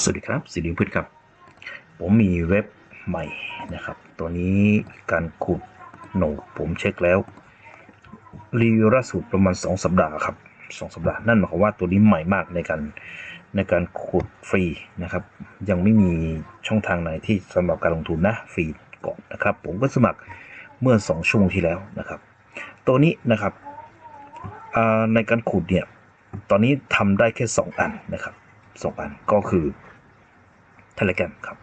สวัสดีครับสิริพืชครับ ผมมีเว็บใหม่นะครับ ตัวนี้การขุดโหนดผมเช็คแล้ว รีวิวล่าสุดประมาณ 2 สัปดาห์ครับ2สัปดาห์นั่นหมายความว่าตัวนี้ใหม่มากในการในการขุดฟรีนะครับ ยังไม่มีช่องทางไหนที่สำหรับการลงทุนนะฟรีก่อนนะครับ ผมก็สมัครเมื่อ 2ชั่วโมงที่แล้วนะครับ ตัวนี้นะครับในการขุดเนี่ยตอนนี้ทำได้แค่ 2 อันนะครับ สองอันก็คือ Telegram ครับ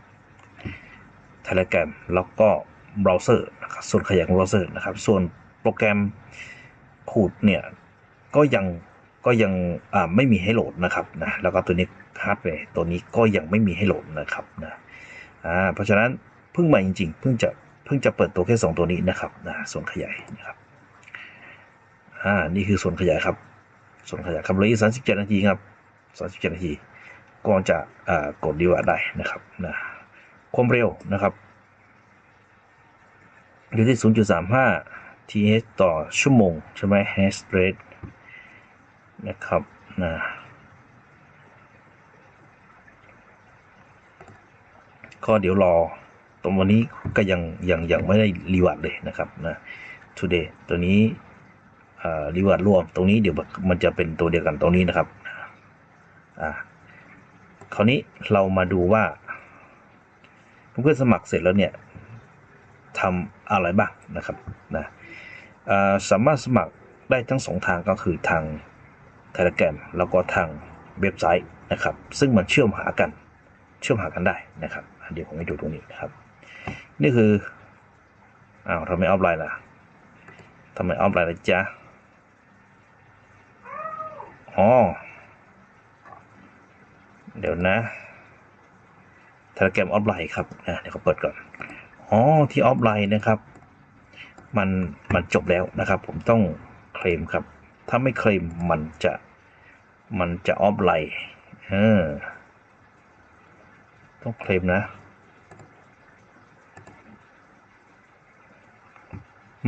Telegram แล้วก็เบราว์เซอร์นะครับส่วนขยายของเบราว์เซอร์นะครับ ส่วนโปรแกรมขูดเนี่ยก็ยังก็ยังไม่มีให้โหลดนะครับนะแล้วก็ตัวนี้ฮาร์ดแวร์ตัวนี้ก็ยังไม่มีให้โหลดนะครับนะอ่าเพราะฉะนั้นเพิ่งมาจริงๆเพิ่งจะเพิ่งจะเปิดตัวแค่ 2 ตัวนี้นะครับนะส่วนขยายนะครับอ่านี่คือส่วนขยายครับ ส่วนขยายครับเลยสามสิบเจ็ดนาทีครับสามสิบเจ็ดนาที ก่อนจะกดดีว่าได้นะครับนะความเร็วนะครับ อยู่ที่ 0.35 th ต่อชั่วโมง ใช่ไหม hash rate นะครับนะก็เดี๋ยวรอตรงวันนี้ก็ยังยังยังไม่ได้รีวัดเลยนะครับนะ today ตัวนี้รีวัดรวมตรงนี้เดี๋ยวมันจะเป็นตัวเดียวกันตรงนี้นะครับอ่า คราวนี้เรามาดูว่าเพื่อนสมัครเสร็จแล้วเนี่ยทำอะไรบ้างนะครับนะสามารถสมัครได้ทั้งสองทางก็คือทาง Telegram แล้วก็ทางเว็บไซต์นะครับ ซึ่งมันเชื่อมหากันเชื่อมหากันได้นะครับเดี๋ยวผมให้ดูตรงนี้นะครับ นี่คืออ้าวทำไมออฟไลน์ล่ะทำไมออฟไลน์ล่ะจ๊ะอ๋อ เดี๋ยวนะ Telegram ออฟไลน์ครับอะเดี๋ยวเขาเปิดก่อน อ๋อ ที่ออฟไลน์นะครับ มัน มันจบแล้วนะครับ ผมต้องเคลมครับ ถ้าไม่เคลมมันจะ มันจะออฟไลน์เออต้องเคลมนะ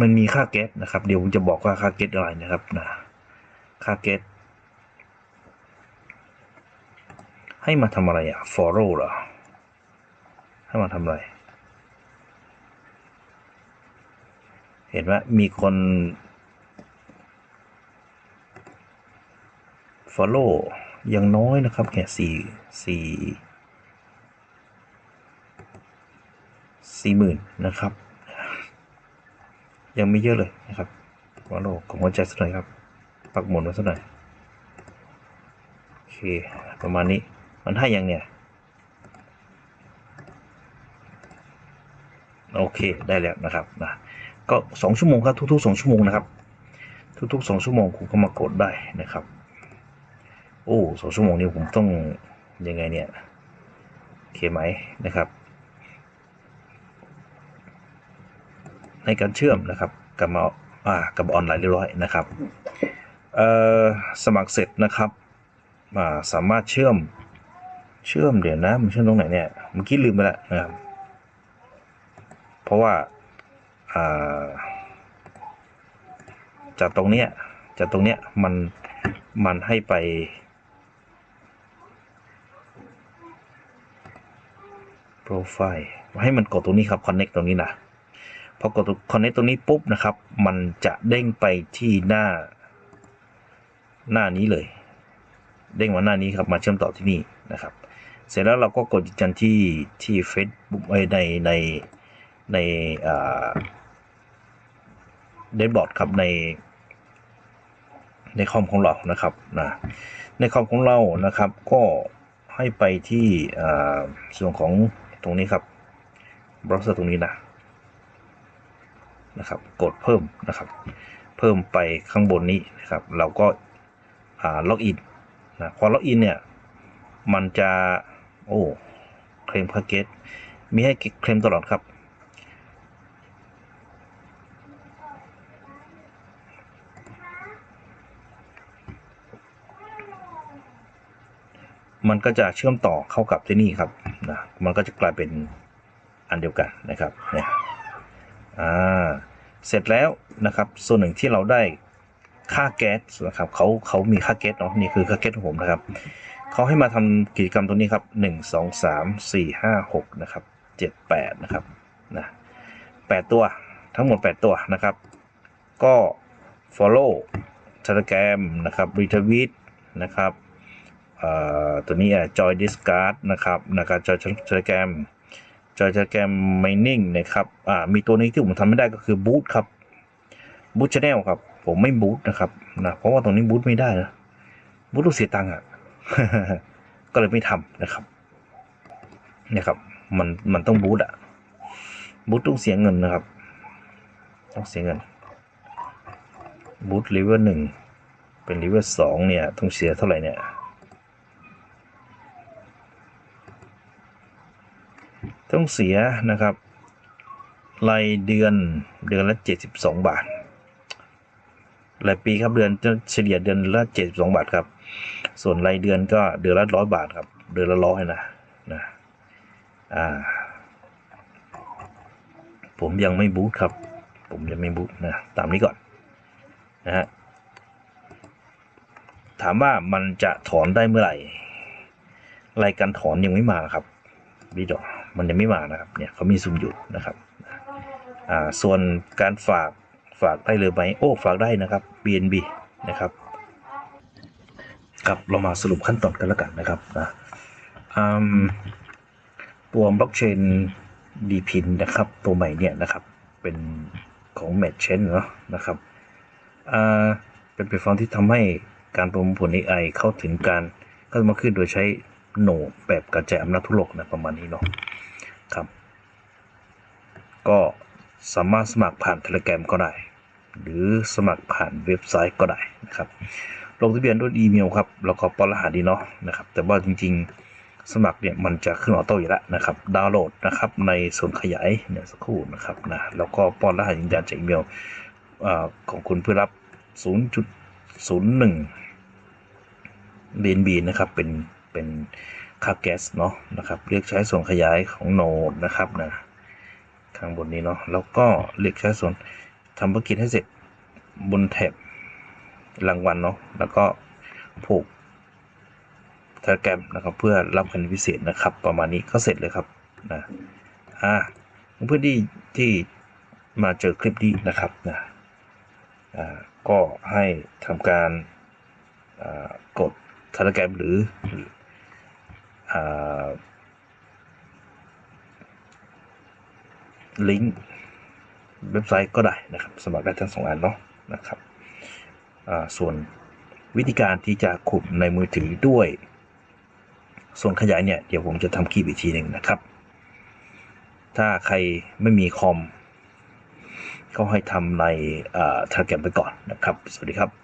มันมีค่าแก๊สนะครับ เดี๋ยวผมจะบอกว่าค่าแก๊สอะไรนะครับนะ ค่าแก๊ส ให้มาทำอะไรอะ follow เหรอ ให้มาทำอะไร เห็นว่ามีคน follow ยังน้อยนะครับแค่สี่สี่สี่หมื่นนะครับ ยังไม่เยอะเลยนะครับ follow ของหัวใจสักหน่อยครับ ปักหมุนไว้สักหน่อย โอเค ประมาณนี้ มันให้ยังเนี่ย โอเคได้แล้วนะครับนะก็สองชั่วโมงครับทุกๆสองชั่วโมงนะครับ ทุกๆสองชั่วโมงคุณก็มากดได้นะครับ โอ้สองชั่วโมงนี้ผมต้องยังไงเนี่ยโอเคไหมนะครับ ในการเชื่อมนะครับกับมาอ่ากับออนไลน์เรียบร้อยนะครับเอ่อสมัครเสร็จนะครับอ่าสามารถเชื่อม เชื่อมเดี๋ยวนะ มันเชื่อมตรงไหนเนี่ยเมื่อกี้ลืมไปแล้วนะครับ เพราะว่าจากตรงเนี้ยจากตรงเนี้ยมันมันให้ไป โปรไฟล์ให้มันกดตรงนี้ครับ connect ตรงนี้นะพอกด connect ตรงนี้ปุ๊บนะครับ มันจะเด้งไปที่หน้า หน้านี้เลย เด้งมาหน้านี้ครับมาเชื่อมต่อที่นี่นะครับ เสร็จแล้วเราก็กดยืนยันที่ที่ Facebook ในในในเดนบอร์ดครับใน ในคอมของเรานะครับนะในคอมของเรานะครับ ก็ให้ไปที่อ่าส่วนของตรงนี้ครับเบราว์เซอร์ตรงนี้นะนะครับ กดเพิ่มนะครับ เพิ่มไปข้างบนนี้นะครับ เราก็อ่าล็อกอินนะพอล็อกอินเนี่ยมันจะ โอ้เคลมพาเกตมีให้เคลมตลอดครับ มันก็จะเชื่อมต่อเข้ากับที่นี่ครับนะมันก็จะกลายเป็นอันเดียวกันนะครับเนี่ยอ่าเสร็จแล้วนะครับ ส่วนหนึ่งที่เราได้ค่าแก๊สนะครับเขาเขามีค่าแก๊สเนาะนี่คือค่าแก๊สของผมนะครับ เขาให้มาทำกิจกรรมตรงนี้ครับหนึ่งสองสามสี่ห้าหกนะครับเจ็ดแปดนะครับนะแปดตัวทั้งหมดแปดตัวนะครับ ก็ follow telegram นะครับ retweet นะครับตัวนี้อะ joy discard นะครับนะครับ joy telegram joy telegram mining นะครับอ่ามีตัวนี้ที่ผมทำไม่ได้ก็คือ boot ครับ boot channel ครับ ผมไม่ boot นะครับนะเพราะว่าตรงนี้ boot ไม่ได้นะ boot ต้องเสียตังค์อะ ก็เลยไม่ทำนะครับนะครับ มันมันต้อง boot อะ boot ต้องเสียเงินนะครับ ต้องเสียเงินบูทลิเวอร์หนึ่งเป็นลิเวอร์สองเนี่ยต้องเสียเท่าไหร่เนี่ยต้องเสียนะครับ รายเดือนเดือนละ 72 บาท รายปีครับเดือนจะเฉลี่ยเดือนละ 72 บาทครับ ส่วนรายเดือนก็เดือนละร้อยบาทครับ เดือนละร้อยนะนะอ่าผมยังไม่บูทครับ ผมยังไม่บูทนะตามนี้ก่อนนะฮะถามว่ามันจะถอนได้เมื่อไหร่รายการถอนยังไม่มาครับวิดอมันยังไม่มานะครับเนี่ยเขามีซุ่มอยู่นะครับอ่าส่วนการฝากฝากได้เลยไหมโอ้ฝากได้นะครับ BNB นะครับ ครับเรามาสรุปขั้นตอนกันแล้วกันนะครับนะตัวบล็อกเชนดีพินนะครับ ตัวใหม่เนี่ยนะครับเป็นของ m a t c h a i n เนาะนะครับเป็นแพลตฟอร์มที่ทำให้การประมวลผล AI เข้าถึงการเข้ามาขึ้นโดยใช้โหนดแบบกระจายอำนาจทั่วโลกนะประมาณนี้เนาะครับ ก็สามารถสมัครผ่าน Telegram ก็ได้ หรือสมัครผ่านเว็บไซต์ก็ได้นะครับ ลงทะเบียนด้วยอีเมลครับแล้วก็ป้อนรหัสดีเนาะนะครับ แต่ว่าจริง ๆ สมัครเนี่ยมันจะขึ้นออโต้อยู่แล้วนะครับ ดาวน์โหลดนะครับในส่วนขยายเนี่ยสักครู่นะครับนะแล้วก็ป้อนรหัสยืนยันจากอีเมลอของคุณเพื่อรับ 0.01 BNB นะครับเป็นเป็นค่าแก๊สเนาะนะครับเรียกใช้ส่วนขยายของโนดนะครับนะข้างบนนี้เนาะแล้วก็เรียกใช้ส่วนทำภารกิจให้เสร็จบนแท็บ รางวัลเนาะแล้วก็ผูกเทเลแกรมนะครับ เพื่อรับคะแนนพิเศษนะครับ ประมาณนี้ก็เสร็จเลยครับนะอ่าเพื่อนที่ที่มาเจอคลิปนี้นะครับนะอ่าก็ให้ทำการอ่ากด Telegram หรืออ่าลิงก์เว็บไซต์ก็ได้นะครับ สมัครได้ทั้งสองอันเนาะนะครับ ส่วนวิธีการที่จะขุดในมือถือด้วย ส่วนขยายเนี่ย เดี๋ยวผมจะทำคลิปอีกทีหนึ่งนะครับ ถ้าใครไม่มีคอมก็ให้ทำในเทเลแกรมไปก่อนนะครับ สวัสดีครับ